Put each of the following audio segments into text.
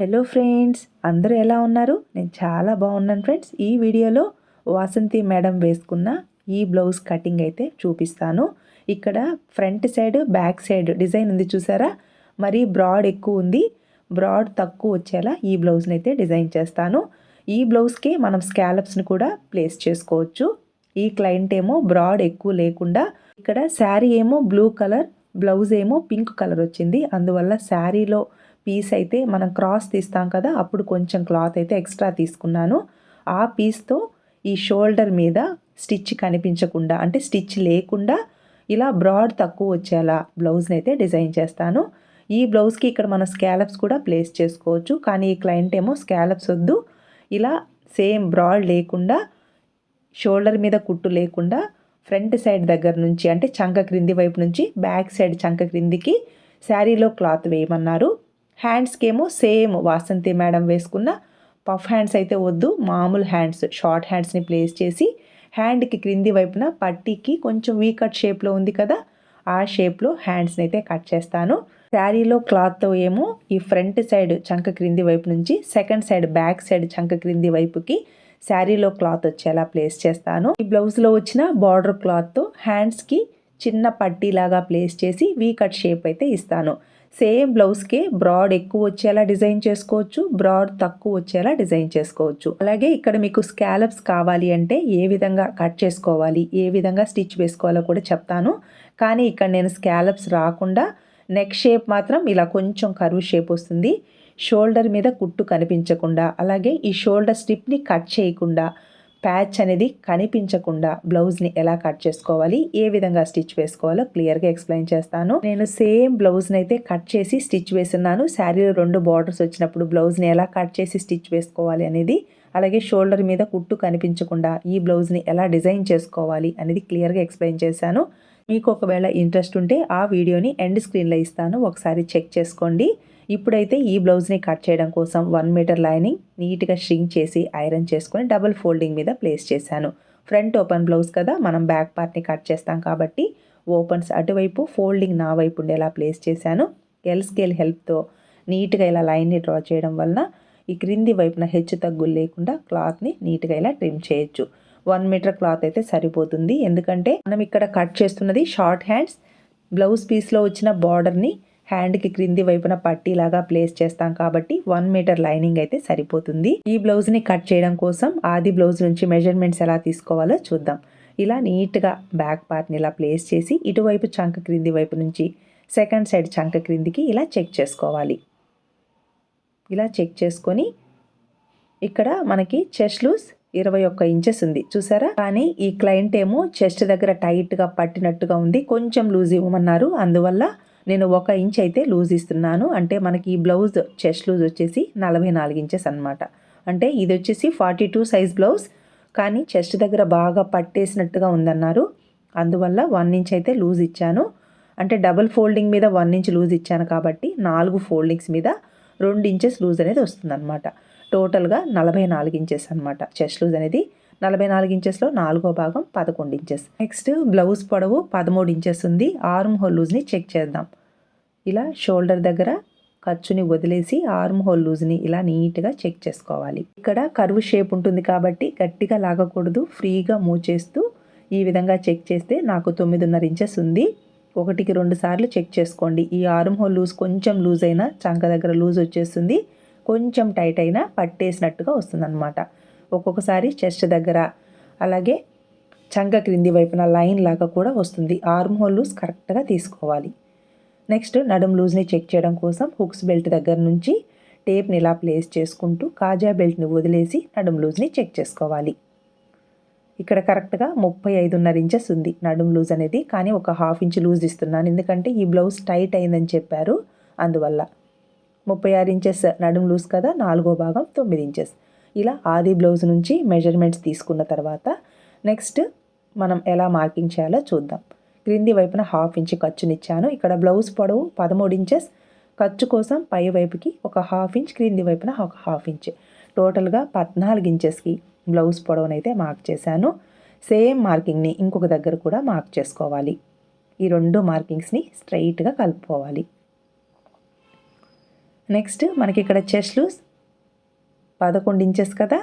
Hello friends అందరూ ఎలా ఉన్నారు? నేను చాలా బాగున్నాను ఫ్రెండ్స్ ఈ వీడియోలో వాసంతి మేడం వేసుకున్న ఈ బ్లౌజ్ కటింగ్ అయితే చూపిస్తాను. ఇక్కడ front side back side design ఉంది చూసారా? మరి బ్రాడ్ ఎక్కువ ఉంది. బ్రాడ్ తక్కువ వచ్చేలా ఈ బ్లౌజ్ని అయితే డిజైన్ చేస్తాను. ఈ బ్లౌజ్కి మనం స్కాలప్స్ని కూడా ప్లేస్ చేసుకోవచ్చు. ఈ క్లయింట్ ఏమో బ్రాడ్ ఎక్కువ లేకుండా ఇక్కడ శారీ ఏమో బ్లూ కలర్ బ్లౌజ్ ఏమో పింక్ కలర్ వచ్చింది. అందువల్ల శారీలో పీస్ అయితే మనం క్రాస్ తీస్తాం కదా అప్పుడు కొంచెం క్లాత్ అయితే ఎక్స్ట్రా తీసుకున్నాను. ఆ పీస్తో ఈ షోల్డర్ మీద స్టిచ్ కనిపించకుండా అంటే స్టిచ్ లేకుండా ఇలా బ్రాడ్ తక్కువ వచ్చేలా బ్లౌజ్ని అయితే డిజైన్ చేస్తాను. ఈ బ్లౌజ్కి ఇక్కడ మనం స్కాలప్స్ కూడా ప్లేస్ చేసుకోవచ్చు కానీ ఈ క్లయింట్ ఏమో స్కాలప్స్ వద్దు. ఇలా సేమ్ బ్రాడ్ లేకుండా షోల్డర్ మీద కుట్టు లేకుండా ఫ్రంట్ సైడ్ దగ్గర నుంచి అంటే చంక క్రింది వైపు నుంచి బ్యాక్ సైడ్ చంక క్రిందికి శారీలో క్లాత్ వేయమన్నారు. హ్యాండ్స్కి ఏమో సేమ్ వాసంతి మేడం వేసుకున్న పఫ్ హ్యాండ్స్ అయితే వద్దు మామూలు హ్యాండ్స్ షార్ట్ హ్యాండ్స్ని ప్లేస్ చేసి హ్యాండ్కి క్రింది వైపున పట్టీకి కొంచెం వీ కట్ షేప్లో ఉంది కదా ఆ షేప్లో హ్యాండ్స్ని అయితే కట్ చేస్తాను. శారీలో క్లాత్తో ఏమో ఈ ఫ్రంట్ సైడ్ చంక క్రింది వైపు నుంచి సెకండ్ సైడ్ బ్యాక్ సైడ్ చంక క్రింది వైపుకి శారీలో క్లాత్ వచ్చేలా ప్లేస్ చేస్తాను. ఈ బ్లౌజ్లో వచ్చిన బార్డర్ క్లాత్తో హ్యాండ్స్కి చిన్న పట్టీలాగా ప్లేస్ చేసి వీ కట్ షేప్ అయితే ఇస్తాను. సేమ్ బ్లౌజ్కి బ్రాడ్ ఎక్కువ వచ్చేలా డిజైన్ చేసుకోవచ్చు బ్రాడ్ తక్కువ వచ్చేలా డిజైన్ చేసుకోవచ్చు. అలాగే ఇక్కడ మీకు స్కాలప్స్ కావాలి అంటే ఏ విధంగా కట్ చేసుకోవాలి ఏ విధంగా స్టిచ్ వేసుకోవాలో కూడా చెప్తాను. కానీ ఇక్కడ నేను స్కాలప్స్ రాకుండా నెక్ షేప్ మాత్రం ఇలా కొంచెం కరువు షేప్ వస్తుంది. షోల్డర్ మీద కుట్టు కనిపించకుండా అలాగే ఈ షోల్డర్ స్ట్రిప్ని కట్ చేయకుండా ప్యాచ్ అనేది కనిపించకుండా బ్లౌజ్ని ఎలా కట్ చేసుకోవాలి ఏ విధంగా స్టిచ్ వేసుకోవాలో క్లియర్గా ఎక్స్ప్లెయిన్ చేస్తాను. నేను సేమ్ బ్లౌజ్ని అయితే కట్ చేసి స్టిచ్ వేస్తున్నాను. శారీలో రెండు బార్డర్స్ వచ్చినప్పుడు బ్లౌజ్ని ఎలా కట్ చేసి స్టిచ్ వేసుకోవాలి అనేది అలాగే షోల్డర్ మీద కుట్టు కనిపించకుండా ఈ బ్లౌజ్ని ఎలా డిజైన్ చేసుకోవాలి అనేది క్లియర్గా ఎక్స్ప్లెయిన్ చేశాను. మీకు ఒకవేళ ఇంట్రెస్ట్ ఉంటే ఆ వీడియోని ఎండ్ స్క్రీన్లో ఇస్తాను. ఒకసారి చెక్ చేసుకోండి. ఇప్పుడైతే ఈ బ్లౌజ్ని కట్ చేయడం కోసం వన్ మీటర్ లైనింగ్ నీట్గా షింగ్ చేసి ఐరన్ చేసుకొని డబుల్ ఫోల్డింగ్ మీద ప్లేస్ చేశాను. ఫ్రంట్ ఓపెన్ బ్లౌజ్ కదా మనం బ్యాక్ పార్ట్ని కట్ చేస్తాం కాబట్టి ఓపెన్స్ అటువైపు ఫోల్డింగ్ నా వైపు ఉండేలా ప్లేస్ చేశాను. ఎల్ స్కేల్ హెల్ప్తో నీట్గా ఇలా లైన్ని డ్రా చేయడం వలన ఈ క్రింది వైపున హెచ్చు తగ్గులు లేకుండా క్లాత్ని నీట్గా ఇలా ట్రిమ్ చేయొచ్చు. వన్ మీటర్ క్లాత్ అయితే సరిపోతుంది. ఎందుకంటే మనం ఇక్కడ కట్ చేస్తున్నది షార్ట్ హ్యాండ్స్. బ్లౌజ్ పీస్లో వచ్చిన బార్డర్ని హ్యాండ్కి క్రింది వైపున పట్టీలాగా ప్లేస్ చేస్తాం కాబట్టి వన్ మీటర్ లైనింగ్ అయితే సరిపోతుంది. ఈ బ్లౌజ్ని కట్ చేయడం కోసం ఆది బ్లౌజ్ నుంచి మెజర్మెంట్స్ ఎలా తీసుకోవాలో చూద్దాం. ఇలా నీట్గా బ్యాక్ పార్ట్ని ఇలా ప్లేస్ చేసి ఇటువైపు చంక క్రింది వైపు నుంచి సెకండ్ సైడ్ చంక క్రిందికి ఇలా చెక్ చేసుకోవాలి. ఇలా చెక్ చేసుకొని ఇక్కడ మనకి చెస్ట్ లూస్ ఇరవై ఒక్క ఇంచెస్ ఉంది. చూసారా? కానీ ఈ క్లయింట్ ఏమో చెస్ట్ దగ్గర టైట్గా పట్టినట్టుగా ఉంది. కొంచెం లూజ్ ఇవ్వమన్నారు అందువల్ల నేను ఒక ఇంచ్ అయితే లూజ్ ఇస్తున్నాను. అంటే మనకి ఈ బ్లౌజ్ చెస్ట్ లూజ్ వచ్చేసి నలభై నాలుగు ఇంచెస్ అనమాట అంటే ఇది వచ్చేసి ఫార్టీ టూ సైజ్ బ్లౌజ్. కానీ చెస్ట్ దగ్గర బాగా పట్టేసినట్టుగా ఉందన్నారు. అందువల్ల వన్ ఇంచ్ అయితే లూజ్ ఇచ్చాను. అంటే డబుల్ ఫోల్డింగ్ మీద వన్ ఇంచ్ లూజ్ ఇచ్చాను కాబట్టి నాలుగు ఫోల్డింగ్స్ మీద రెండు ఇంచెస్ లూజ్ అనేది వస్తుందన్నమాట. టోటల్గా నలభై నాలుగు ఇంచెస్ అనమాట చెస్ట్ లూజ్ అనేది. నలభై నాలుగు ఇంచెస్లో నాలుగో భాగం పదకొండు ఇంచెస్. నెక్స్ట్ బ్లౌజ్ పొడవు పదమూడు ఇంచెస్ ఉంది. ఆర్మ్ హోల్ లూజ్ని చెక్ చేద్దాం. ఇలా షోల్డర్ దగ్గర ఖర్చుని వదిలేసి ఆర్మ్ హోల్ లూజ్ని ఇలా నీట్గా చెక్ చేసుకోవాలి. ఇక్కడ కరువు షేప్ ఉంటుంది కాబట్టి గట్టిగా లాగకూడదు. ఫ్రీగా మూవ్ చేస్తూ ఈ విధంగా చెక్ చేస్తే నాకు తొమ్మిదిన్నర ఇంచెస్ ఉంది. ఒకటికి రెండు సార్లు చెక్ చేసుకోండి. ఈ ఆర్మ్ హోల్ లూజ్ కొంచెం లూజ్ అయినా చంక దగ్గర లూజ్ వచ్చేస్తుంది. కొంచెం టైట్ అయినా పట్టేసినట్టుగా వస్తుందన్నమాట. ఒక్కొక్కసారి చెస్ట్ దగ్గర. అలాగే చంక క్రింది వైపున లైన్ లాగా కూడా వస్తుంది. ఆర్మ్ హోల్ లూజ్ కరెక్ట్గా తీసుకోవాలి. నెక్స్ట్ నడుం లూజ్ని చెక్ చేయడం కోసం హుక్స్ బెల్ట్ దగ్గర నుంచి టేప్ని ఇలా ప్లేస్ చేసుకుంటూ కాజా బెల్ట్ని వదిలేసి నడుం లూజ్ని చెక్ చేసుకోవాలి. ఇక్కడ కరెక్ట్గా ముప్పై ఐదున్నర ఇంచెస్ ఉంది. నడుం లూజ్ అనేది కానీ ఒక హాఫ్ ఇంచ్ లూజ్ ఇస్తున్నాను. ఎందుకంటే ఈ బ్లౌజ్ టైట్ అయిందని చెప్పారు. అందువల్ల ముప్పై ఆరు ఇంచెస్ నడుం లూజ్ కదా? నాలుగో భాగం తొమ్మిది ఇంచెస్ ఇలా ఆది బ్లౌజ్ నుంచి మెజర్మెంట్స్ తీసుకున్న తర్వాత నెక్స్ట్ మనం ఎలా మార్కింగ్ చేయాలో చూద్దాం. క్రింది వైపున హాఫ్ ఇంచ్ ఖర్చునిచ్చాను. ఇక్కడ బ్లౌజ్ పొడవు పదమూడు ఇంచెస్. ఖర్చు కోసం పై వైపుకి ఒక హాఫ్ ఇంచ్ క్రింది వైపున ఒక హాఫ్ ఇంచ్. టోటల్గా పద్నాలుగు ఇంచెస్కి బ్లౌజ్ పొడవునైతే మార్క్ చేశాను. సేమ్ మార్కింగ్ని ఇంకొక దగ్గర కూడా మార్క్ చేసుకోవాలి. ఈ రెండు మార్కింగ్స్ని స్ట్రైట్గా కలుపుకోవాలి. నెక్స్ట్ మనకి ఇక్కడ చెస్ట్ లూస్ పదకొండు ఇంచెస్ కదా?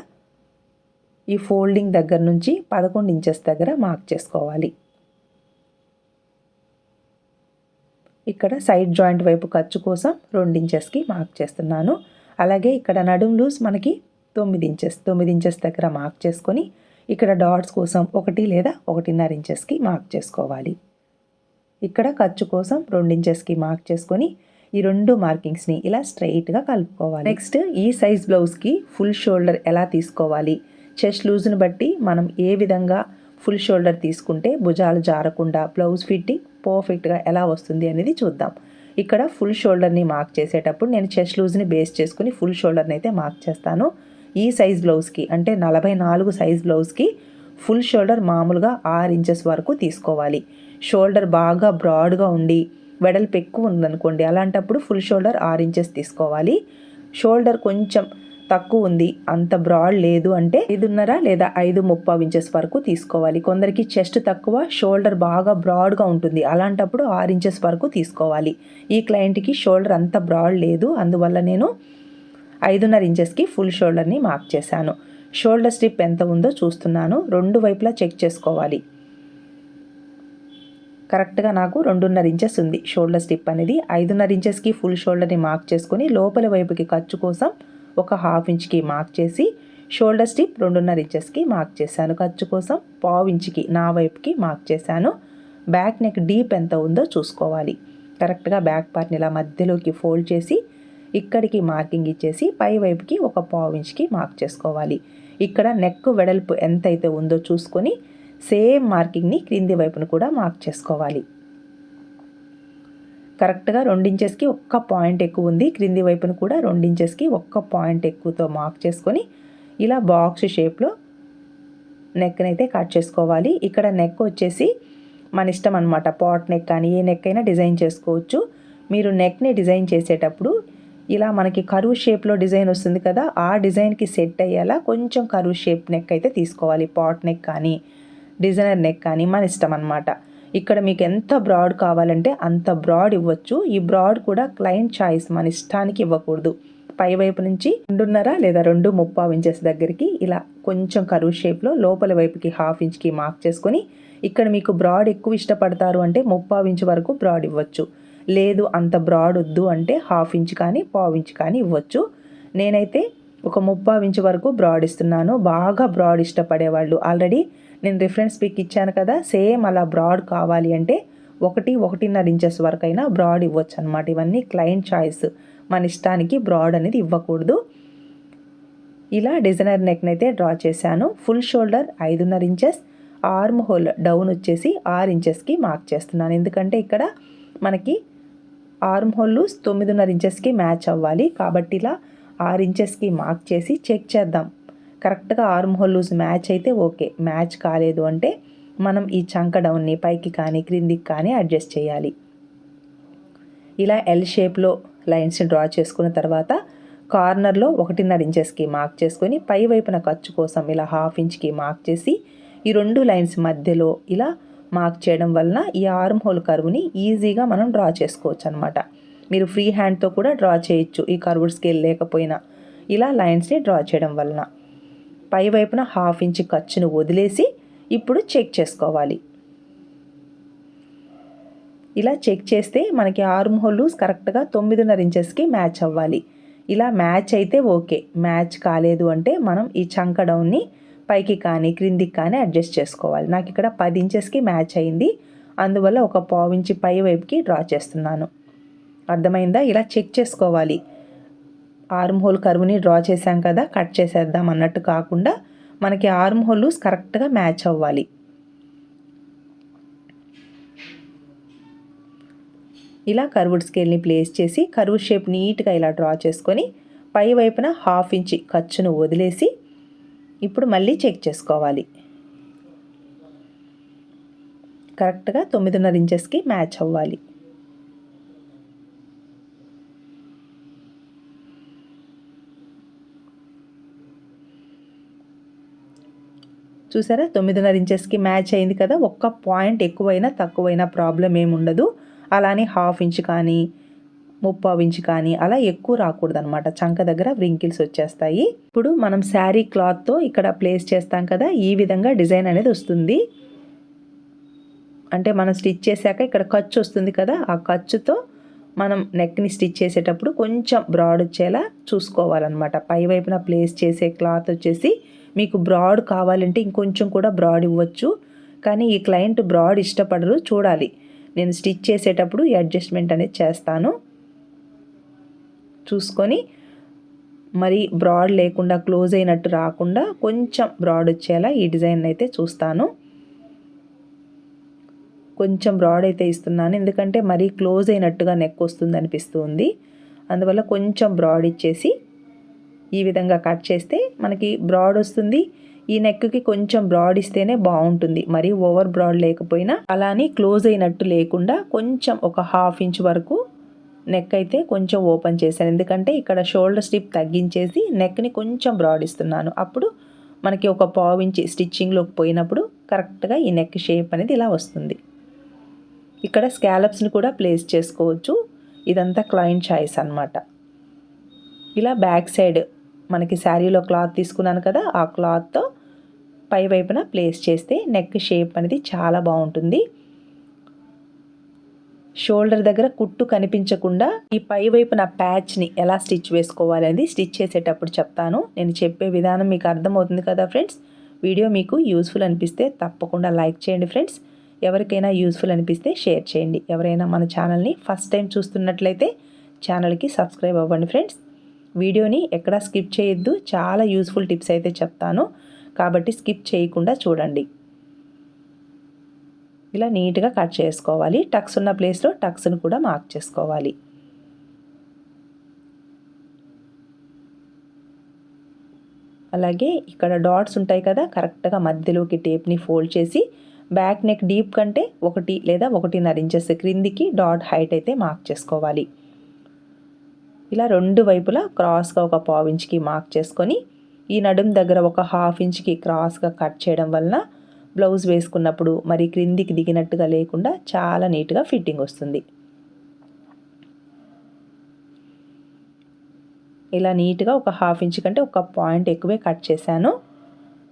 ఈ ఫోల్డింగ్ దగ్గర నుంచి పదకొండు ఇంచెస్ దగ్గర మార్క్ చేసుకోవాలి. ఇక్కడ సైడ్ జాయింట్ వైపు ఖర్చు కోసం రెండు ఇంచెస్కి మార్క్ చేస్తున్నాను. అలాగే ఇక్కడ నడుం లూజ్ మనకి తొమ్మిది ఇంచెస్ తొమ్మిది ఇంచెస్ దగ్గర మార్క్ చేసుకొని ఇక్కడ డాట్స్ కోసం ఒకటి లేదా ఒకటిన్నర ఇంచెస్కి మార్క్ చేసుకోవాలి. ఇక్కడ ఖర్చు కోసం రెండు ఇంచెస్కి మార్క్ చేసుకొని ఈ రెండు మార్కింగ్స్ని ఇలా స్ట్రైట్గా కలుపుకోవాలి. నెక్స్ట్ ఈ సైజ్ బ్లౌజ్కి ఫుల్ షోల్డర్ ఎలా తీసుకోవాలి? చెస్ట్ లూజ్ని బట్టి మనం ఏ విధంగా ఫుల్ షోల్డర్ తీసుకుంటే భుజాలు జారకుండా బ్లౌజ్ ఫిట్టింగ్ పర్ఫెక్ట్గా ఎలా వస్తుంది అనేది చూద్దాం. ఇక్కడ ఫుల్ షోల్డర్ని మార్క్ చేసేటప్పుడు నేను చెస్ట్ లూజ్ని బేస్ చేసుకుని ఫుల్ షోల్డర్ని అయితే మార్క్ చేస్తాను. ఈ సైజ్ బ్లౌజ్కి అంటే నలభై నాలుగు సైజ్ బ్లౌజ్కి ఫుల్ షోల్డర్ మామూలుగా ఆరు ఇంచెస్ వరకు తీసుకోవాలి. షోల్డర్ బాగా బ్రాడ్గా ఉండి వెడల్పు ఎక్కువ ఉందనుకోండి అలాంటప్పుడు ఫుల్ షోల్డర్ ఆరు ఇంచెస్ తీసుకోవాలి. షోల్డర్ కొంచెం తక్కువ ఉంది అంత బ్రాడ్ లేదు అంటే ఐదున్నర లేదా ఐదు ముప్పై ఇంచెస్ వరకు తీసుకోవాలి. కొందరికి చెస్ట్ తక్కువ షోల్డర్ బాగా బ్రాడ్గా ఉంటుంది అలాంటప్పుడు ఆరు ఇంచెస్ వరకు తీసుకోవాలి. ఈ క్లయింట్కి షోల్డర్ అంత బ్రాడ్ లేదు అందువల్ల నేను ఐదున్నర ఇంచెస్కి ఫుల్ షోల్డర్ని మార్క్ చేశాను. షోల్డర్ స్ట్రిప్ ఎంత ఉందో చూస్తున్నాను రెండు వైపులా చెక్ చేసుకోవాలి. కరెక్ట్గా నాకు రెండున్నర ఇంచెస్ ఉంది. షోల్డర్ స్టిప్ అనేది ఐదున్నర ఇంచెస్కి ఫుల్ షోల్డర్ని మార్క్ చేసుకొని లోపల వైపుకి ఖర్చు కోసం ఒక హాఫ్ ఇంచ్కి మార్క్ చేసి షోల్డర్ స్టిప్ రెండున్నర ఇంచెస్కి మార్క్ చేశాను. ఖర్చు కోసం పావు ఇంచ్కి నా వైపుకి మార్క్ చేశాను. బ్యాక్ నెక్ డీప్ ఎంత ఉందో చూసుకోవాలి. కరెక్ట్గా బ్యాక్ పార్ట్ని ఇలా మధ్యలోకి ఫోల్డ్ చేసి ఇక్కడికి మార్కింగ్ ఇచ్చేసి పై వైపుకి ఒక పావు ఇంచ్కి మార్క్ చేసుకోవాలి. ఇక్కడ నెక్ వెడల్పు ఎంత అయితే ఉందో చూసుకొని సేమ్ మార్కింగ్ని క్రింది వైపును కూడా మార్క్ చేసుకోవాలి. కరెక్ట్గా రెండించెస్కి ఒక్క పాయింట్ ఎక్కువ ఉంది. క్రింది వైపున కూడా రెండించెస్కి ఒక్క పాయింట్ ఎక్కువతో మార్క్ చేసుకొని ఇలా బాక్స్ షేప్లో నెక్ని అయితే కట్ చేసుకోవాలి. ఇక్కడ నెక్ వచ్చేసి మన ఇష్టం అనమాట పాట్ నెక్ కానీ ఏ నెక్ అయినా డిజైన్ చేసుకోవచ్చు. మీరు నెక్ని డిజైన్ చేసేటప్పుడు ఇలా మనకి కరువు షేప్లో డిజైన్ వస్తుంది కదా ఆ డిజైన్కి సెట్ అయ్యేలా కొంచెం కరువు షేప్ నెక్ అయితే తీసుకోవాలి. పాట్ నెక్ కానీ డిజైనర్ నెక్ కానీ మన ఇష్టం అనమాట ఇక్కడ మీకు ఎంత బ్రాడ్ కావాలంటే అంత బ్రాడ్ ఇవ్వచ్చు. ఈ బ్రాడ్ కూడా క్లయింట్ చాయిస్ మన ఇష్టానికి ఇవ్వకూడదు. పై వైపు నుంచి రెండున్నర లేదా రెండు ముప్పావు ఇంచెస్ దగ్గరికి ఇలా కొంచెం కరువు షేప్లో లోపల వైపుకి హాఫ్ ఇంచ్కి మార్క్ చేసుకొని ఇక్కడ మీకు బ్రాడ్ ఎక్కువ ఇష్టపడతారు అంటే ముప్పావు ఇంచ్ వరకు బ్రాడ్ ఇవ్వచ్చు. లేదు అంత బ్రాడ్ వద్దు అంటే హాఫ్ ఇంచ్ కానీ పావు ఇంచ్ కానీ ఇవ్వచ్చు. నేనైతే ఒక ముప్పావు ఇంచ్ వరకు బ్రాడ్ ఇస్తున్నాను. బాగా బ్రాడ్ ఇష్టపడేవాళ్ళు. ఆల్రెడీ నేను రిఫరెన్స్ పిక్ ఇచ్చాను కదా సేమ్ అలా బ్రాడ్ కావాలి అంటే ఒకటి ఒకటిన్నర ఇంచెస్ వరకు అయినా బ్రాడ్ ఇవ్వచ్చు అనమాట ఇవన్నీ క్లయింట్ చాయిస్ మన ఇష్టానికి బ్రాడ్ అనేది ఇవ్వకూడదు. ఇలా డిజైనర్ నెక్ని అయితే డ్రా చేశాను. ఫుల్ షోల్డర్ ఐదున్నర ఇంచెస్ ఆర్మ్ హోల్ డౌన్ వచ్చేసి ఆరు ఇంచెస్కి మార్క్ చేస్తున్నాను. ఎందుకంటే ఇక్కడ మనకి ఆర్మ్ హోల్ తొమ్మిదిన్నర ఇంచెస్కి మ్యాచ్ అవ్వాలి. కాబట్టి ఇలా ఆరు ఇంచెస్కి మార్క్ చేసి చెక్ చేద్దాం. కరెక్ట్గా ఆర్మ్ హోల్ లూజ్ మ్యాచ్ అయితే ఓకే. మ్యాచ్ కాలేదు అంటే మనం ఈ చంక డౌన్ని పైకి కానీ క్రిందికి కానీ అడ్జస్ట్ చేయాలి. ఇలా ఎల్ షేప్లో లైన్స్ని డ్రా చేసుకున్న తర్వాత కార్నర్లో ఒకటిన్నర ఇంచెస్కి మార్క్ చేసుకొని పై వైపున ఖర్చు కోసం ఇలా హాఫ్ ఇంచ్కి మార్క్ చేసి ఈ రెండు లైన్స్ మధ్యలో ఇలా మార్క్ చేయడం వలన ఈ ఆర్మ్ హోల్ కరువుని ఈజీగా మనం డ్రా చేసుకోవచ్చు అనమాట మీరు ఫ్రీ హ్యాండ్తో కూడా డ్రా చేయొచ్చు. ఈ కర్వ్డ్ స్కేల్ లేకపోయినా ఇలా లైన్స్ని డ్రా చేయడం వలన. పై వైపున హాఫ్ ఇంచ్ ఖర్చును వదిలేసి ఇప్పుడు చెక్ చేసుకోవాలి. ఇలా చెక్ చేస్తే మనకి ఆర్మ్ హోల్ కరెక్ట్గా తొమ్మిదిన్నర ఇంచెస్కి మ్యాచ్ అవ్వాలి. ఇలా మ్యాచ్ అయితే ఓకే. మ్యాచ్ కాలేదు అంటే మనం ఈ చంక డౌన్ని పైకి కానీ క్రిందికి కానీ అడ్జస్ట్ చేసుకోవాలి. నాకు ఇక్కడ పది ఇంచెస్కి మ్యాచ్ అయింది. అందువల్ల ఒక పావు ఇంచి పై వైపుకి డ్రా చేస్తున్నాను. అర్థమైందా? ఇలా చెక్ చేసుకోవాలి. ఆర్మ్ హోల్ కరువుని డ్రా చేసాం కదా కట్ చేసేద్దాం అన్నట్టు కాకుండా మనకి ఆర్మ్ హోల్స్ కరెక్ట్గా మ్యాచ్ అవ్వాలి. ఇలా కర్వుడ్ స్కేల్ని ప్లేస్ చేసి కరువు షేప్ నీట్గా ఇలా డ్రా చేసుకొని పై వైపున హాఫ్ ఇంచి ఖర్చును వదిలేసి ఇప్పుడు మళ్ళీ చెక్ చేసుకోవాలి. కరెక్ట్గా తొమ్మిదిన్నర ఇంచెస్కి మ్యాచ్ అవ్వాలి. చూసారా? తొమ్మిదిన్నర ఇంచెస్కి మ్యాచ్ అయింది కదా? ఒక్క పాయింట్ ఎక్కువైనా తక్కువైనా ప్రాబ్లం ఏమి ఉండదు. అలానే హాఫ్ ఇంచ్ కానీ ముప్పావు ఇంచు కానీ అలా ఎక్కువ రాకూడదు అనమాట చంక దగ్గర వ్రింకిల్స్ వచ్చేస్తాయి. ఇప్పుడు మనం శారీ క్లాత్తో ఇక్కడ ప్లేస్ చేస్తాం కదా? ఈ విధంగా డిజైన్ అనేది వస్తుంది. అంటే మనం స్టిచ్ చేశాక ఇక్కడ ఖర్చు వస్తుంది కదా? ఆ ఖర్చుతో మనం నెక్ని స్టిచ్ చేసేటప్పుడు కొంచెం బ్రాడ్ వచ్చేలా చూసుకోవాలన్నమాట. పై వైపున ప్లేస్ చేసే క్లాత్ వచ్చేసి మీకు బ్రాడ్ కావాలంటే ఇంకొంచెం కూడా బ్రాడ్ ఇవ్వచ్చు. కానీ ఈ క్లయింట్ బ్రాడ్ ఇష్టపడరు. చూడాలి. నేను స్టిచ్ చేసేటప్పుడు ఈ అడ్జస్ట్మెంట్ అనేది చేస్తాను. చూసుకొని మరి బ్రాడ్ లేకుండా క్లోజ్ అయినట్టు రాకుండా కొంచెం బ్రాడ్ వచ్చేలా ఈ డిజైన్ అయితే చూస్తాను. కొంచెం బ్రాడ్ అయితే ఇస్తున్నాను. ఎందుకంటే మరీ క్లోజ్ అయినట్టుగా నెక్ వస్తుంది అనిపిస్తుంది అందువల్ల కొంచెం బ్రాడ్ ఇచ్చేసి ఈ విధంగా కట్ చేస్తే మనకి బ్రాడ్ వస్తుంది. ఈ నెక్కి కొంచెం బ్రాడ్ ఇస్తేనే బాగుంటుంది. మరి ఓవర్ బ్రాడ్ లేకపోయినా అలానే క్లోజ్ అయినట్టు లేకుండా కొంచెం ఒక హాఫ్ ఇంచ్ వరకు నెక్ అయితే కొంచెం ఓపెన్ చేశాను. ఎందుకంటే ఇక్కడ షోల్డర్ స్టిప్ తగ్గించేసి నెక్ని కొంచెం బ్రాడ్ ఇస్తున్నాను. అప్పుడు మనకి ఒక పావు ఇంచి స్టిచ్చింగ్లోకి పోయినప్పుడు కరెక్ట్గా ఈ నెక్ షేప్ అనేది ఇలా వస్తుంది. ఇక్కడ స్కాలప్స్ని కూడా ప్లేస్ చేసుకోవచ్చు. ఇదంతా క్లయింట్ ఛాయిస్ అనమాట ఇలా బ్యాక్ సైడ్ మనకి శారీలో క్లాత్ తీసుకున్నాను కదా ఆ క్లాత్తో పై వైపున ప్లేస్ చేస్తే నెక్ షేప్ అనేది చాలా బాగుంటుంది. షోల్డర్ దగ్గర కుట్టు కనిపించకుండా ఈ పై వైపున ప్యాచ్ని ఎలా స్టిచ్ వేసుకోవాలనేది స్టిచ్ చేసేటప్పుడు చెప్తాను. నేను చెప్పే విధానం మీకు అర్థమవుతుంది కదా ఫ్రెండ్స్. వీడియో మీకు యూస్ఫుల్ అనిపిస్తే తప్పకుండా లైక్ చేయండి ఫ్రెండ్స్. ఎవరికైనా యూస్ఫుల్ అనిపిస్తే షేర్ చేయండి. ఎవరైనా మన ఛానల్ని ఫస్ట్ టైం చూస్తున్నట్లయితే ఛానల్కి సబ్స్క్రైబ్ అవ్వండి ఫ్రెండ్స్. వీడియోని ఎక్కడా స్కిప్ చేయొద్దు. చాలా యూస్ఫుల్ టిప్స్ అయితే చెప్తాను. కాబట్టి స్కిప్ చేయకుండా చూడండి. ఇలా నీట్గా కట్ చేసుకోవాలి. టక్స్ ఉన్న ప్లేస్లో టక్స్ను కూడా మార్క్ చేసుకోవాలి. అలాగే ఇక్కడ డాట్స్ ఉంటాయి కదా కరెక్ట్గా మధ్యలోకి టేప్ని ఫోల్డ్ చేసి బ్యాక్ నెక్ డీప్ కంటే ఒకటి లేదా ఒకటిన్నర ఇంచెస్ క్రిందికి డాట్ హైట్ అయితే మార్క్ చేసుకోవాలి. ఇలా రెండు వైపులా క్రాస్గా ఒక పావు ఇంచ్కి మార్క్ చేసుకొని ఈ నడుం దగ్గర ఒక హాఫ్ ఇంచ్కి క్రాస్గా కట్ చేయడం వలన బ్లౌజ్ వేసుకున్నప్పుడు మరి క్రిందికి దిగినట్టుగా లేకుండా చాలా నీట్గా ఫిట్టింగ్ వస్తుంది. ఇలా నీట్గా ఒక హాఫ్ ఇంచ్ కంటే ఒక పాయింట్ ఎక్కువే కట్ చేశాను.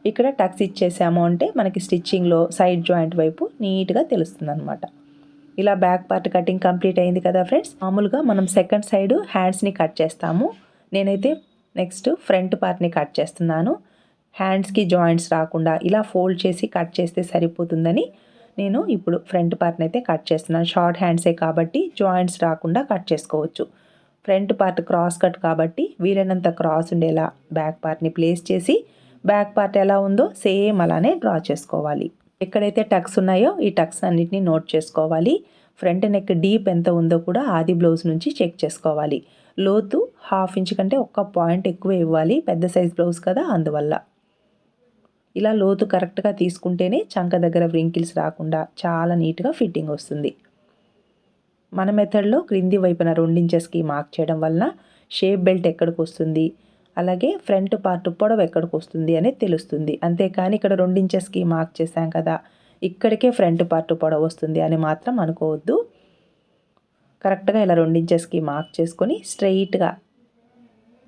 ఇక్కడ టక్స్ ఇచ్చేసాము అంటే మనకి స్టిచ్చింగ్లో సైడ్ జాయింట్ వైపు నీట్గా తెలుస్తుంది అనమాట ఇలా బ్యాక్ పార్ట్ కటింగ్ కంప్లీట్ అయింది కదా ఫ్రెండ్స్. మామూలుగా మనం సెకండ్ సైడ్ హ్యాండ్స్ని కట్ చేస్తాము. నేనైతే నెక్స్ట్ ఫ్రంట్ పార్ట్ని కట్ చేస్తున్నాను. హ్యాండ్స్కి జాయింట్స్ రాకుండా ఇలా ఫోల్డ్ చేసి కట్ చేస్తే సరిపోతుందని నేను ఇప్పుడు ఫ్రంట్ పార్ట్ని అయితే కట్ చేస్తున్నాను. షార్ట్ హ్యాండ్సే కాబట్టి జాయింట్స్ రాకుండా కట్ చేసుకోవచ్చు. ఫ్రంట్ పార్ట్ క్రాస్ కట్ కాబట్టి వీలైనంత క్రాస్ ఉండేలా బ్యాక్ పార్ట్ని ప్లేస్ చేసి బ్యాక్ పార్ట్ ఎలా ఉందో సేమ్ అలానే డ్రా చేసుకోవాలి. ఎక్కడైతే టక్స్ ఉన్నాయో ఈ టక్స్ అన్నిటిని నోట్ చేసుకోవాలి. ఫ్రంట్ నెక్ డీప్ ఎంత ఉందో కూడా ఆది బ్లౌజ్ నుంచి చెక్ చేసుకోవాలి. లోతు హాఫ్ ఇంచ్ కంటే ఒక్క పాయింట్ ఎక్కువ ఇవ్వాలి. పెద్ద సైజ్ బ్లౌజ్ కదా అందువల్ల. ఇలా లోతు కరెక్ట్గా తీసుకుంటేనే చంక దగ్గర వ్రింకిల్స్ రాకుండా చాలా నీట్గా ఫిట్టింగ్ వస్తుంది. మన మెథడ్లో క్రింది వైపున రెండించెస్కి మార్క్ చేయడం వలన షేప్ బెల్ట్ ఎక్కడికి వస్తుంది? అలాగే ఫ్రంట్ పార్ట్ పొడవు ఎక్కడికి వస్తుంది అనేది తెలుస్తుంది. అంతేకాని ఇక్కడ రెండించెస్కి మార్క్ చేశాం కదా ఇక్కడికే ఫ్రంట్ పార్ట్ పొడవు వస్తుంది అని మాత్రం అనుకోవద్దు. కరెక్ట్గా ఇలా రెండించెస్కి మార్క్ చేసుకొని స్ట్రెయిట్గా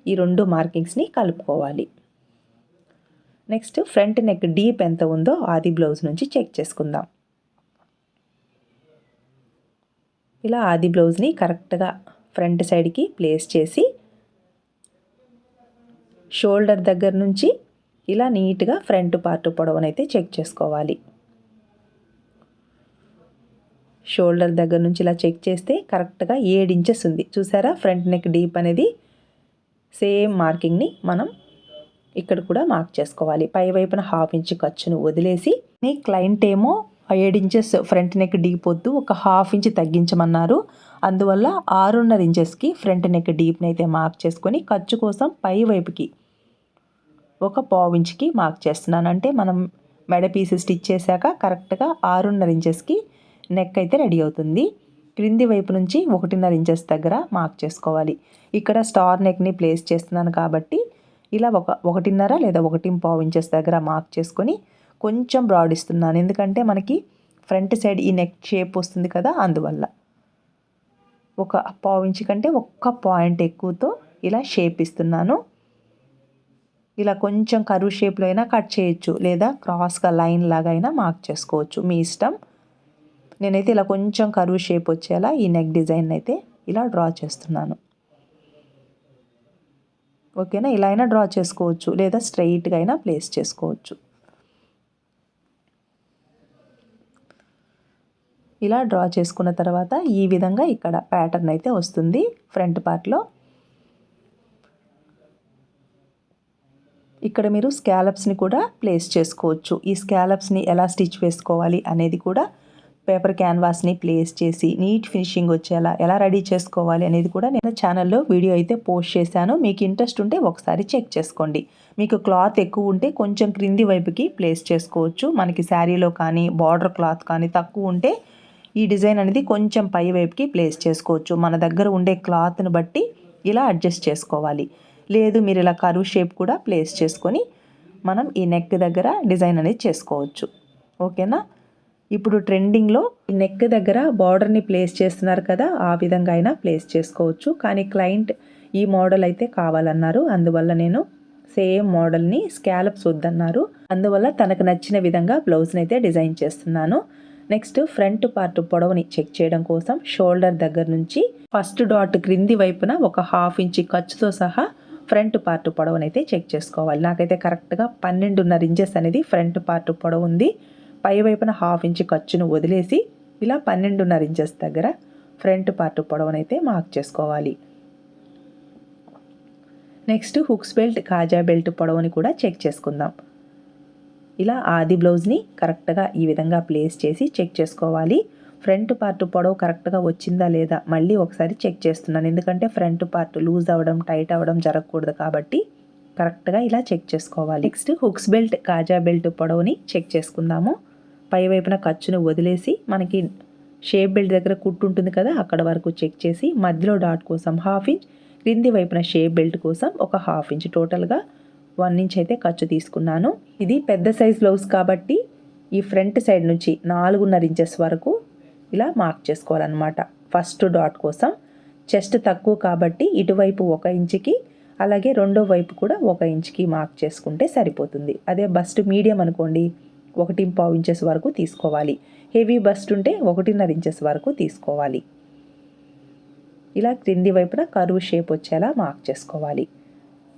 ఈ రెండు మార్కింగ్స్ని కలుపుకోవాలి. నెక్స్ట్ ఫ్రంట్ నెక్ డీప్ ఎంత ఉందో ఆది బ్లౌజ్ నుంచి చెక్ చేసుకుందాం. ఇలా ఆది బ్లౌజ్ని కరెక్ట్గా ఫ్రంట్ సైడ్కి ప్లేస్ చేసి షోల్డర్ దగ్గర నుంచి ఇలా నీట్గా ఫ్రంట్ పార్ట్ పొడవనైతే చెక్ చేసుకోవాలి. షోల్డర్ దగ్గర నుంచి ఇలా చెక్ చేస్తే కరెక్ట్గా ఏడు ఇంచెస్ ఉంది. చూసారా? ఫ్రంట్ నెక్ డీప్ అనేది సేమ్ మార్కింగ్ని మనం ఇక్కడ కూడా మార్క్ చేసుకోవాలి. పై వైపున హాఫ్ ఇంచ్ ఖర్చును వదిలేసి నీ క్లయింట్ ఏమో ఏడు ఇంచెస్ ఫ్రంట్ నెక్ డీప్ వద్దు ఒక హాఫ్ ఇంచ్ తగ్గించమన్నారు. అందువల్ల ఆరున్నర ఇంచెస్కి ఫ్రంట్ నెక్ డీప్ని అయితే మార్క్ చేసుకొని ఖర్చు కోసం పై వైపుకి ఒక పావు ఇంచ్కి మార్క్ చేస్తున్నాను. అంటే మనం మెడ పీస్ స్టిచ్ చేశాక కరెక్ట్గా ఆరున్నర ఇంచెస్కి నెక్ అయితే రెడీ అవుతుంది. క్రింది వైపు నుంచి ఒకటిన్నర ఇంచెస్ దగ్గర మార్క్ చేసుకోవాలి. ఇక్కడ స్టార్ నెక్ని ప్లేస్ చేస్తున్నాను కాబట్టి ఇలా ఒక ఒకటిన్నర లేదా ఒకటి పావు ఇంచెస్ దగ్గర మార్క్ చేసుకొని కొంచెం బ్రాడ్ ఇస్తున్నాను. ఎందుకంటే మనకి ఫ్రంట్ సైడ్ ఈ నెక్ షేప్ వస్తుంది కదా అందువల్ల. ఒక పావు ఇంచు కంటే ఒక్క పాయింట్ ఎక్కువతో ఇలా షేప్ ఇస్తున్నాను. ఇలా కొంచెం కరువు షేప్లో అయినా కట్ చేయొచ్చు. లేదా క్రాస్గా లైన్ లాగా అయినా మార్క్ చేసుకోవచ్చు. మీ ఇష్టం. నేనైతే ఇలా కొంచెం కరువు షేప్ వచ్చేలా ఈ నెక్ డిజైన్ అయితే ఇలా డ్రా చేస్తున్నాను. ఓకేనా? ఇలా అయినా డ్రా చేసుకోవచ్చు. లేదా స్ట్రైట్గా అయినా ప్లేస్ చేసుకోవచ్చు. ఇలా డ్రా చేసుకున్న తర్వాత ఈ విధంగా ఇక్కడ ప్యాటర్న్ అయితే వస్తుంది. ఫ్రంట్ పార్ట్లో ఇక్కడ మీరు స్కాలప్స్ని కూడా ప్లేస్ చేసుకోవచ్చు. ఈ స్కాలప్స్ని ఎలా స్టిచ్ వేసుకోవాలి అనేది కూడా పేపర్ క్యాన్వాస్ని ప్లేస్ చేసి నీట్ ఫినిషింగ్ వచ్చేలా ఎలా రెడీ చేసుకోవాలి అనేది కూడా నేను ఛానల్లో వీడియో అయితే పోస్ట్ చేశాను. మీకు ఇంట్రెస్ట్ ఉంటే ఒకసారి చెక్ చేసుకోండి. మీకు క్లాత్ ఎక్కువ ఉంటే కొంచెం క్రింది వైపుకి ప్లేస్ చేసుకోవచ్చు. మనకి శారీలో కానీ బార్డర్ క్లాత్ కానీ తక్కువ ఉంటే ఈ డిజైన్ అనేది కొంచెం పై వైపుకి ప్లేస్ చేసుకోవచ్చు. మన దగ్గర ఉండే క్లాత్ని బట్టి ఇలా అడ్జస్ట్ చేసుకోవాలి. లేదు మీరు ఇలా కరువు షేప్ కూడా ప్లేస్ చేసుకొని మనం ఈ నెక్ దగ్గర డిజైన్ అనేది చేసుకోవచ్చు. ఓకేనా? ఇప్పుడు ట్రెండింగ్లో నెక్ దగ్గర బార్డర్ని ప్లేస్ చేస్తున్నారు కదా ఆ విధంగా అయినా ప్లేస్ చేసుకోవచ్చు. కానీ క్లయింట్ ఈ మోడల్ అయితే కావాలన్నారు. అందువల్ల నేను సేమ్ మోడల్ని స్కాలప్స్ వద్దన్నారు అందువల్ల తనకు నచ్చిన విధంగా బ్లౌజ్ని అయితే డిజైన్ చేస్తున్నాను. నెక్స్ట్ ఫ్రంట్ పార్ట్ పొడవుని చెక్ చేయడం కోసం షోల్డర్ దగ్గర నుంచి ఫస్ట్ డాట్ క్రింది వైపున ఒక హాఫ్ ఇంచి ఖర్చుతో సహా ఫ్రంట్ పార్ట్ పొడవునైతే చెక్ చేసుకోవాలి. నాకైతే కరెక్ట్గా పన్నెండున్నర ఇంచెస్ అనేది ఫ్రంట్ పార్ట్ పొడవు ఉంది. పై వైపున హాఫ్ ఇంచ్ ఖర్చును వదిలేసి ఇలా పన్నెండున్నర ఇంచెస్ దగ్గర ఫ్రంట్ పార్ట్ పొడవునైతే మార్క్ చేసుకోవాలి. నెక్స్ట్ హుక్స్ బెల్ట్ కాజా బెల్ట్ పొడవుని కూడా చెక్ చేసుకుందాం. ఇలా ఆది బ్లౌజ్ని కరెక్ట్గా ఈ విధంగా ప్లేస్ చేసి చెక్ చేసుకోవాలి. ఫ్రంట్ పార్ట్ పొడవు కరెక్ట్గా వచ్చిందా లేదా మళ్ళీ ఒకసారి చెక్ చేస్తున్నాను. ఎందుకంటే ఫ్రంట్ పార్ట్ లూజ్ అవ్వడం టైట్ అవ్వడం జరగకూడదు కాబట్టి కరెక్ట్గా ఇలా చెక్ చేసుకోవాలి. నెక్స్ట్ హుక్స్ బెల్ట్ కాజా బెల్ట్ పొడవుని చెక్ చేసుకుందాము. పై వైపున ఖర్చును వదిలేసి మనకి షేప్ బెల్ట్ దగ్గర కుట్టు ఉంటుంది కదా అక్కడ వరకు చెక్ చేసి మధ్యలో డాట్ కోసం హాఫ్ ఇంచ్ క్రింది వైపున షేప్ బెల్ట్ కోసం ఒక హాఫ్ ఇంచ్. టోటల్గా వన్ ఇంచ్ అయితే ఖర్చు తీసుకున్నాను. ఇది పెద్ద సైజ్ బ్లౌజ్ కాబట్టి ఈ ఫ్రంట్ సైడ్ నుంచి నాలుగున్నర ఇంచెస్ వరకు ఇలా మార్క్ చేసుకోవాలన్నమాట. ఫస్ట్ డాట్ కోసం. చెస్ట్ తక్కువ కాబట్టి ఇటువైపు ఒక ఇంచుకి అలాగే రెండో వైపు కూడా ఒక ఇంచుకి మార్క్ చేసుకుంటే సరిపోతుంది. అదే బస్ట్ మీడియం అనుకోండి ఒకటి పావు ఇంచెస్ వరకు తీసుకోవాలి. హెవీ బస్ట్ ఉంటే ఒకటిన్నర ఇంచెస్ వరకు తీసుకోవాలి. ఇలా క్రింది వైపున కరువు షేప్ వచ్చేలా మార్క్ చేసుకోవాలి.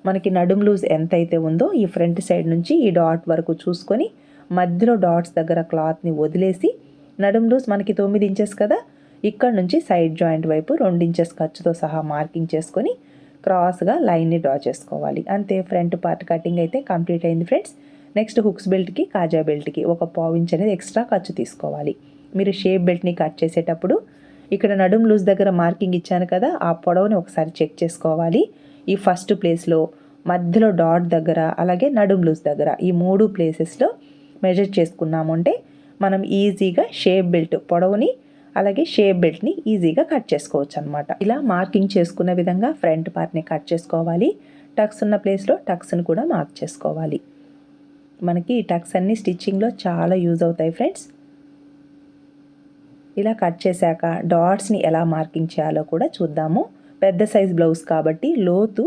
మనకి నడుం లూజ్ ఎంత అయితే ఉందో ఈ ఫ్రంట్ సైడ్ నుంచి ఈ డాట్ వరకు చూసుకొని మధ్యలో డాట్స్ దగ్గర క్లాత్ని వదిలేసి నడుం లూజ్ మనకి తొమ్మిది ఇంచెస్ కదా? ఇక్కడ నుంచి సైడ్ జాయింట్ వైపు రెండు ఇంచెస్ ఖర్చుతో సహా మార్కింగ్ చేసుకొని క్రాస్గా లైన్ని డ్రా చేసుకోవాలి. అంతే ఫ్రంట్ పార్ట్ కటింగ్ అయితే కంప్లీట్ అయింది ఫ్రెండ్స్ నెక్స్ట్ హుక్స్ బెల్ట్కి కాజా బెల్ట్కి ఒక పావు ఇంచ్ అనేది ఎక్స్ట్రా ఖర్చు తీసుకోవాలి. మీరు షేప్ బెల్ట్ని కట్ చేసేటప్పుడు ఇక్కడ నడుం లూజ్ దగ్గర మార్కింగ్ ఇచ్చాను కదా ఆ పొడవుని ఒకసారి చెక్ చేసుకోవాలి. ఈ ఫస్ట్ ప్లేస్లో మధ్యలో డాట్ దగ్గర అలాగే నడుం లూజ్ దగ్గర ఈ మూడు ప్లేసెస్లో మెజర్ చేసుకున్నాము అంటే మనం ఈజీగా షేప్ బెల్ట్ పొడవుని అలాగే షేప్ బెల్ట్ని ఈజీగా కట్ చేసుకోవచ్చు అనమాట ఇలా మార్కింగ్ చేసుకున్న విధంగా ఫ్రంట్ పార్ట్ని కట్ చేసుకోవాలి. టక్స్ ఉన్న ప్లేస్లో టక్స్ని కూడా మార్క్ చేసుకోవాలి. మనకి టక్స్ అన్ని స్టిచ్చింగ్లో చాలా యూజ్ అవుతాయి ఫ్రెండ్స్ ఇలా కట్ చేశాక డాట్స్ని ఎలా మార్కింగ్ చేయాలో కూడా చూద్దాము. పెద్ద సైజ్ బ్లౌజ్ కాబట్టి లోతు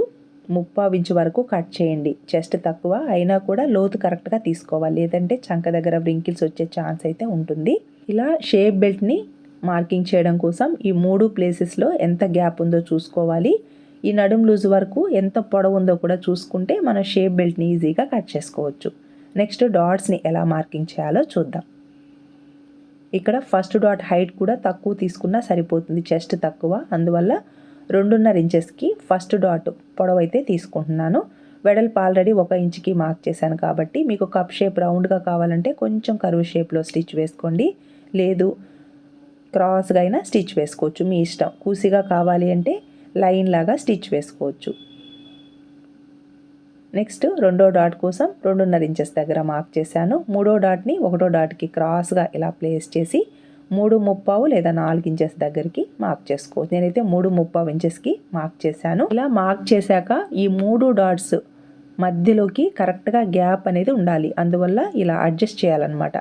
ఇంచు వరకు కట్ చేయండి. చెస్ట్ తక్కువ అయినా కూడా లోతు కరెక్ట్గా తీసుకోవాలి. లేదంటే చంక దగ్గర వ్రింకిల్స్ వచ్చే ఛాన్స్ అయితే ఉంటుంది. ఇలా షేప్ బెల్ట్ని మార్కింగ్ చేయడం కోసం ఈ మూడు ప్లేసెస్లో ఎంత గ్యాప్ ఉందో చూసుకోవాలి. ఈ నడుం లూజ్ వరకు ఎంత పొడవు ఉందో కూడా చూసుకుంటే మనం షేప్ బెల్ట్ని ఈజీగా కట్ చేసుకోవచ్చు. నెక్స్ట్ డాట్స్ని ఎలా మార్కింగ్ చేయాలో చూద్దాం. ఇక్కడ ఫస్ట్ డాట్ హైట్ కూడా తక్కువ తీసుకున్నా సరిపోతుంది. చెస్ట్ తక్కువ. అందువల్ల రెండున్నర ఇంచెస్కి ఫస్ట్ డాట్ పొడవు అయితే తీసుకుంటున్నాను. వెడల్పు ఆల్రెడీ ఒక ఇంచుకి మార్క్ చేశాను కాబట్టి మీకు కప్ షేప్ రౌండ్గా కావాలంటే కొంచెం కరువు షేప్లో స్టిచ్ వేసుకోండి. లేదు క్రాస్గా అయినా స్టిచ్ వేసుకోవచ్చు. మీ ఇష్టం. కూసిగా కావాలి అంటే లైన్ లాగా స్టిచ్ వేసుకోవచ్చు. నెక్స్ట్ రెండో డాట్ కోసం రెండున్నర ఇంచెస్ దగ్గర మార్క్ చేశాను. మూడో డాట్ని ఒకటో డాట్కి క్రాస్గా ఇలా ప్లేస్ చేసి మూడు ముప్పావు లేదా నాలుగు ఇంచెస్ దగ్గరికి మార్క్ చేసుకోవచ్చు నేనైతే మూడు ముప్పావు ఇంచెస్కి మార్క్ చేశాను. ఇలా మార్క్ చేశాక ఈ మూడు డాట్స్ మధ్యలోకి కరెక్ట్గా గ్యాప్ అనేది ఉండాలి. అందువల్ల ఇలా అడ్జస్ట్ చేయాలన్నమాట.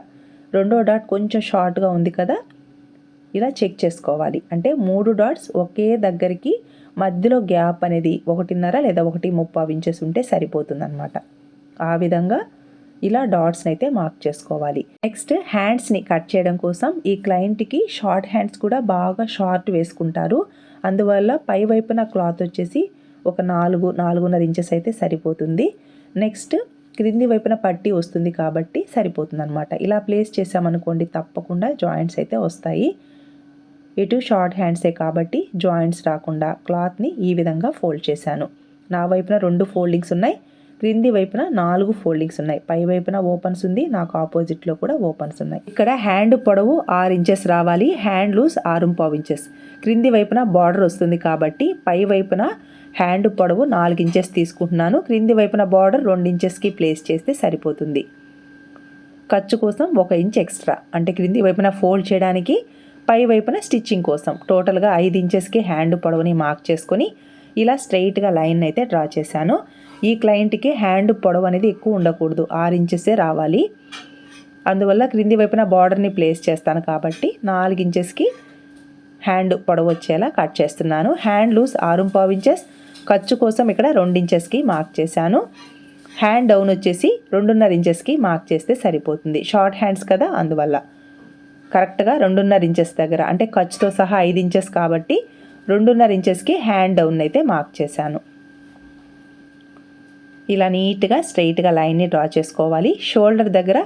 రెండో డాట్ కొంచెం షార్ట్గా ఉంది కదా ఇలా చెక్ చేసుకోవాలి. అంటే మూడు డాట్స్ ఒకే దగ్గరికి మధ్యలో గ్యాప్ అనేది ఒకటిన్నర లేదా ఒకటి ముప్పావు ఇంచెస్ ఉంటే సరిపోతుందన్నమాట. ఆ విధంగా ఇలా డాట్స్ని అయితే మార్క్ చేసుకోవాలి. నెక్స్ట్ హ్యాండ్స్ని కట్ చేయడం కోసం ఈ క్లయింట్కి షార్ట్ హ్యాండ్స్ కూడా బాగా షార్ట్ వేసుకుంటారు. అందువల్ల పై వైపున క్లాత్ వచ్చేసి ఒక నాలుగు నాలుగున్నర ఇంచెస్ అయితే సరిపోతుంది. నెక్స్ట్ క్రింది వైపున పట్టి వస్తుంది కాబట్టి సరిపోతుంది అనమాట ఇలా ప్లేస్ చేసామనుకోండి తప్పకుండా జాయింట్స్ అయితే వస్తాయి. ఇటు షార్ట్ హ్యాండ్సే కాబట్టి జాయింట్స్ రాకుండా క్లాత్ని ఈ విధంగా ఫోల్డ్ చేశాను. నా వైపున రెండు ఫోల్డింగ్స్ ఉన్నాయి. క్రింది వైపున నాలుగు ఫోల్డింగ్స్ ఉన్నాయి. పై వైపున ఓపెన్స్ ఉంది. నాకు ఆపోజిట్లో కూడా ఓపెన్స్ ఉన్నాయి. ఇక్కడ హ్యాండ్ పొడవు ఆరు ఇంచెస్ రావాలి. హ్యాండ్ లూజ్ ఆరు పావు ఇంచెస్. క్రింది వైపున బార్డర్ వస్తుంది కాబట్టి పై వైపున హ్యాండ్ పొడవు నాలుగు ఇంచెస్ తీసుకుంటున్నాను. క్రింది వైపున బార్డర్ రెండు ఇంచెస్కి ప్లేస్ చేస్తే సరిపోతుంది. ఖర్చు కోసం ఒక ఇంచ్ ఎక్స్ట్రా. అంటే క్రింది వైపున ఫోల్డ్ చేయడానికి పై వైపున స్టిచ్చింగ్ కోసం. టోటల్గా ఐదు ఇంచెస్కి హ్యాండ్ పొడవుని మార్క్ చేసుకొని ఇలా స్ట్రైట్గా లైన్ అయితే డ్రా చేశాను. ఈ క్లయింట్కి హ్యాండ్ పొడవు అనేది ఎక్కువ ఉండకూడదు. ఆరు ఇంచెసే రావాలి. అందువల్ల క్రింది వైపున బార్డర్ని ప్లేస్ చేస్తాను కాబట్టి నాలుగు ఇంచెస్కి హ్యాండ్ పొడవు వచ్చేలా కట్ చేస్తున్నాను. హ్యాండ్ లూస్ ఆరు పావు ఇంచెస్. ఖర్చు కోసం ఇక్కడ రెండు ఇంచెస్కి మార్క్ చేశాను. హ్యాండ్ డౌన్ వచ్చేసి రెండున్నర ఇంచెస్కి మార్క్ చేస్తే సరిపోతుంది. షార్ట్ హ్యాండ్స్ కదా అందువల్ల. కరెక్ట్గా రెండున్నర ఇంచెస్ దగ్గర. అంటే ఖర్చుతో సహా ఐదు ఇంచెస్ కాబట్టి రెండున్నర ఇంచెస్కి హ్యాండ్ డౌన్ అయితే మార్క్ చేశాను. ఇలా నీట్గా స్ట్రైట్గా లైన్ని డ్రా చేసుకోవాలి. షోల్డర్ దగ్గర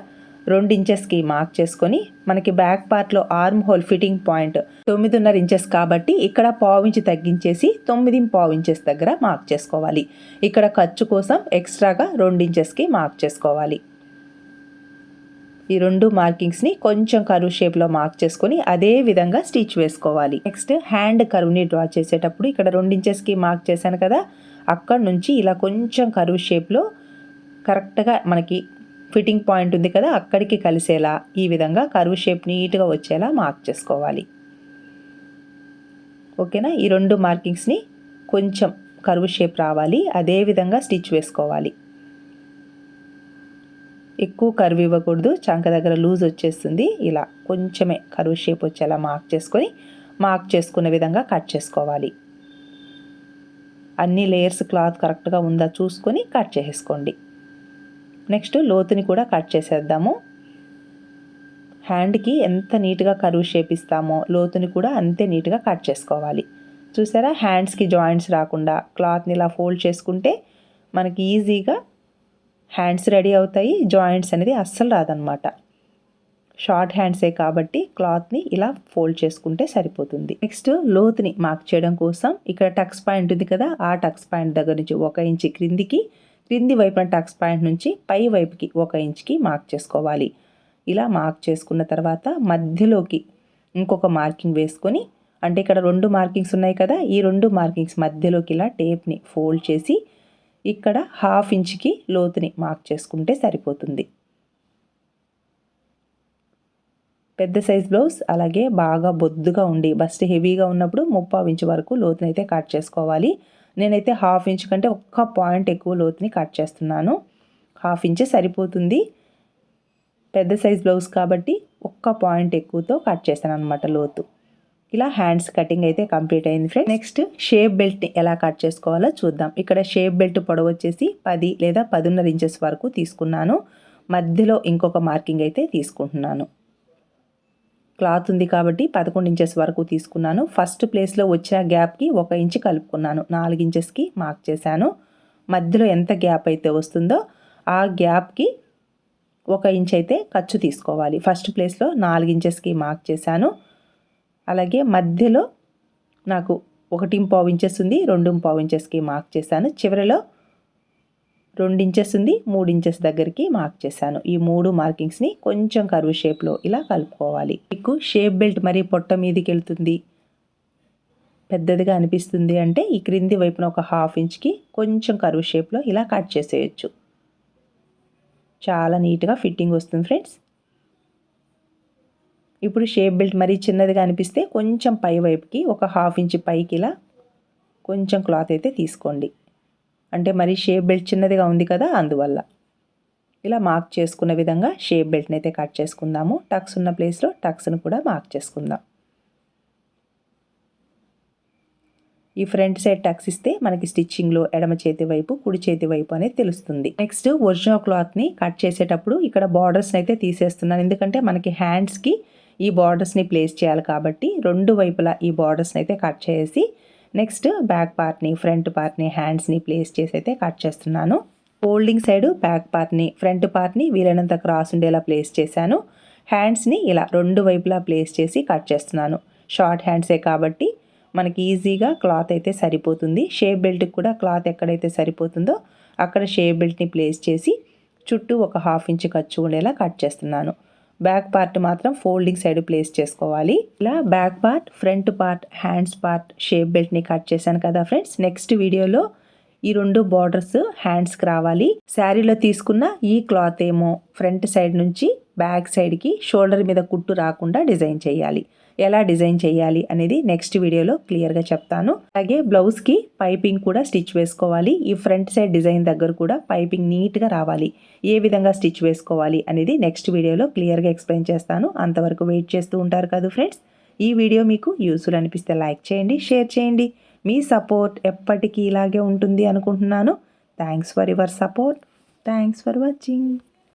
రెండు ఇంచెస్కి మార్క్ చేసుకొని మనకి బ్యాక్ పార్ట్లో ఆర్మ్ హోల్ ఫిట్టింగ్ పాయింట్ తొమ్మిదిన్నర ఇంచెస్ కాబట్టి ఇక్కడ పావు ఇంచు తగ్గించేసి తొమ్మిది పావు ఇంచెస్ దగ్గర మార్క్ చేసుకోవాలి. ఇక్కడ ఖర్చు కోసం ఎక్స్ట్రాగా రెండు ఇంచెస్కి మార్క్ చేసుకోవాలి. ఈ రెండు మార్కింగ్స్ని కొంచెం కరువు షేప్లో మార్క్ చేసుకొని అదే విధంగా స్టిచ్ వేసుకోవాలి. నెక్స్ట్ హ్యాండ్ కరువుని డ్రా చేసేటప్పుడు ఇక్కడ రెండు ఇంచెస్కి మార్క్ చేశాను కదా అక్కడ నుంచి ఇలా కొంచెం కరువు షేప్లో కరెక్ట్గా మనకి ఫిట్టింగ్ పాయింట్ ఉంది కదా అక్కడికి కలిసేలా ఈ విధంగా కరువు షేప్ నీట్గా వచ్చేలా మార్క్ చేసుకోవాలి. ఓకేనా? ఈ రెండు మార్కింగ్స్ని కొంచెం కరువు షేప్ రావాలి అదే విధంగా స్టిచ్ వేసుకోవాలి. ఎక్కువ కరువు ఇవ్వకూడదు చంక దగ్గర లూజ్ వచ్చేస్తుంది ఇలా కొంచెమే కరువు షేప్ వచ్చేలా మార్క్ చేసుకొని మార్క్ చేసుకునే విధంగా కట్ చేసుకోవాలి. అన్ని లేయర్స్ క్లాత్ కరెక్ట్గా ఉందా చూసుకొని కట్ చేసేసుకోండి. నెక్స్ట్ లోతుని కూడా కట్ చేసేద్దాము. హ్యాండ్కి ఎంత నీట్గా కరువు షేప్ ఇస్తామో లోతుని కూడా అంతే నీట్గా కట్ చేసుకోవాలి. చూసారా? హ్యాండ్స్కి జాయింట్స్ రాకుండా క్లాత్ని ఇలా ఫోల్డ్ చేసుకుంటే మనకి ఈజీగా హ్యాండ్స్ రెడీ అవుతాయి జాయింట్స్ అనేది అస్సలు రాదనమాట షార్ట్ హ్యాండ్సే కాబట్టి క్లాత్ని ఇలా ఫోల్డ్ చేసుకుంటే సరిపోతుంది. నెక్స్ట్ లోతుని మార్క్ చేయడం కోసం ఇక్కడ టక్స్ పాయింట్ ఉంది కదా ఆ టక్స్ పాయింట్ దగ్గర నుంచి ఒక ఇంచ్ క్రిందికి క్రింది వైపున టక్స్ పాయింట్ నుంచి పై వైపుకి ఒక ఇంచ్కి మార్క్ చేసుకోవాలి. ఇలా మార్క్ చేసుకున్న తర్వాత మధ్యలోకి ఇంకొక మార్కింగ్ వేసుకొని అంటే ఇక్కడ రెండు మార్కింగ్స్ ఉన్నాయి కదా ఈ రెండు మార్కింగ్స్ మధ్యలోకి ఇలా టేప్ని ఫోల్డ్ చేసి ఇక్కడ హాఫ్ ఇంచ్కి లోతుని మార్క్ చేసుకుంటే సరిపోతుంది. పెద్ద సైజ్ బ్లౌజ్ అలాగే బాగా బొద్దుగా ఉండి బస్ట్ హెవీగా ఉన్నప్పుడు ముప్పావు ఇంచ్ వరకు లోతునైతే కట్ చేసుకోవాలి. నేనైతే హాఫ్ ఇంచ్ కంటే ఒక్క పాయింట్ ఎక్కువ లోతుని కట్ చేస్తున్నాను. హాఫ్ ఇంచ్ సరిపోతుంది. పెద్ద సైజ్ బ్లౌజ్ కాబట్టి ఒక్క పాయింట్ ఎక్కువతో కట్ చేస్తాను అనమాట లోతు. ఇలా హ్యాండ్స్ కటింగ్ అయితే కంప్లీట్ అయింది ఫ్రెండ్ నెక్స్ట్ షేప్ బెల్ట్ని ఎలా కట్ చేసుకోవాలో చూద్దాం. ఇక్కడ షేప్ బెల్ట్ పొడవు వచ్చేసి పది లేదా పదిన్నర ఇంచెస్ వరకు తీసుకున్నాను. మధ్యలో ఇంకొక మార్కింగ్ అయితే తీసుకుంటున్నాను. క్లాత్ ఉంది కాబట్టి పదకొండు ఇంచెస్ వరకు తీసుకున్నాను. ఫస్ట్ ప్లేస్లో వచ్చిన గ్యాప్కి ఒక ఇంచ్ కలుపుకున్నాను. నాలుగు ఇంచెస్కి మార్క్ చేశాను. మధ్యలో ఎంత గ్యాప్ అయితే వస్తుందో ఆ గ్యాప్కి ఒక ఇంచ్ అయితే ఖర్చు తీసుకోవాలి. ఫస్ట్ ప్లేస్లో నాలుగు ఇంచెస్కి మార్క్ చేశాను. అలాగే మధ్యలో నాకు ఒకటి పావు ఇంచెస్ ఉంది రెండు పావు ఇంచెస్కి మార్క్ చేశాను. చివరిలో రెండు ఇంచెస్ ఉంది మూడు ఇంచెస్ దగ్గరికి మార్క్ చేశాను. ఈ మూడు మార్కింగ్స్ని కొంచెం కరువు షేప్లో ఇలా కలుపుకోవాలి. మీకు షేప్ బెల్ట్ మరీ పొట్ట మీదకి వెళ్తుంది పెద్దదిగా అనిపిస్తుంది అంటే ఈ క్రింది వైపున ఒక హాఫ్ ఇంచ్కి కొంచెం కరువు షేప్లో ఇలా కట్ చేసేయచ్చు. చాలా నీట్గా ఫిట్టింగ్ వస్తుంది ఫ్రెండ్స్. ఇప్పుడు షేప్ బెల్ట్ మరీ చిన్నదిగా అనిపిస్తే కొంచెం పై వైపుకి ఒక హాఫ్ ఇంచ్ పైకి ఇలా కొంచెం క్లాత్ అయితే తీసుకోండి. అంటే మరి షేప్ బెల్ట్ చిన్నదిగా ఉంది కదా అందువల్ల. ఇలా మార్క్ చేసుకున్న విధంగా షేప్ బెల్ట్ని అయితే కట్ చేసుకుందాము. టక్స్ ఉన్న ప్లేస్లో టక్స్ను కూడా మార్క్ చేసుకుందాం. ఈ ఫ్రంట్ సైడ్ టక్స్ ఇస్తే మనకి స్టిచ్చింగ్లో ఎడమ చేతి వైపు కుడి చేతి వైపు అనేది తెలుస్తుంది. నెక్స్ట్ ఒరిజినల్ క్లాత్ని కట్ చేసేటప్పుడు ఇక్కడ బార్డర్స్ని అయితే తీసేస్తున్నాను. ఎందుకంటే మనకి హ్యాండ్స్కి ఈ బార్డర్స్ని ప్లేస్ చేయాలి కాబట్టి రెండు వైపులా ఈ బార్డర్స్ని అయితే కట్ చేసి నెక్స్ట్ బ్యాక్ పార్ట్ని ఫ్రంట్ పార్ట్ని హ్యాండ్స్ని ప్లేస్ చేసి అయితే కట్ చేస్తున్నాను. ఫోల్డింగ్ సైడ్ బ్యాక్ పార్ట్ని ఫ్రంట్ పార్ట్ని వీలైనంత క్రాస్ ఉండేలా ప్లేస్ చేశాను. హ్యాండ్స్ని ఇలా రెండు వైపులా ప్లేస్ చేసి కట్ చేస్తున్నాను. షార్ట్ హ్యాండ్సే కాబట్టి మనకి ఈజీగా క్లాత్ అయితే సరిపోతుంది. షేప్ బెల్ట్కి కూడా క్లాత్ ఎక్కడైతే సరిపోతుందో అక్కడ షేప్ బెల్ట్ని ప్లేస్ చేసి చుట్టూ ఒక హాఫ్ ఇంచ్ ఖర్చు ఉండేలా కట్ చేస్తున్నాను. బ్యాక్ పార్ట్ మాత్రం ఫోల్డింగ్ సైడ్ ప్లేస్ చేసుకోవాలి. ఇలా back part front part hands part shape బెల్ట్ని cut చేశాను కదా ఫ్రెండ్స్. నెక్స్ట్ వీడియోలో ఈ రెండు బార్డర్స్ హ్యాండ్స్కి రావాలి. శారీలో తీసుకున్న ఈ క్లాత్ ఏమో ఫ్రంట్ సైడ్ నుంచి బ్యాక్ సైడ్కి షోల్డర్ మీద కుట్టు రాకుండా డిజైన్ చేయాలి. ఎలా డిజైన్ చేయాలి అనేది నెక్స్ట్ వీడియోలో క్లియర్గా చెప్తాను. అలాగే బ్లౌజ్కి పైపింగ్ కూడా స్టిచ్ వేసుకోవాలి. ఈ ఫ్రంట్ సైడ్ డిజైన్ దగ్గర కూడా పైపింగ్ నీట్గా రావాలి. ఏ విధంగా స్టిచ్ వేసుకోవాలి అనేది నెక్స్ట్ వీడియోలో క్లియర్గా ఎక్స్ప్లెయిన్ చేస్తాను. అంతవరకు వెయిట్ చేస్తూ ఉంటారు కదా ఫ్రెండ్స్? ఈ వీడియో మీకు యూస్ఫుల్ అనిపిస్తే లైక్ చేయండి షేర్ చేయండి. మీ సపోర్ట్ ఎప్పటికీ ఇలాగే ఉంటుంది అనుకుంటున్నాను. Thanks for your support. Thanks for watching.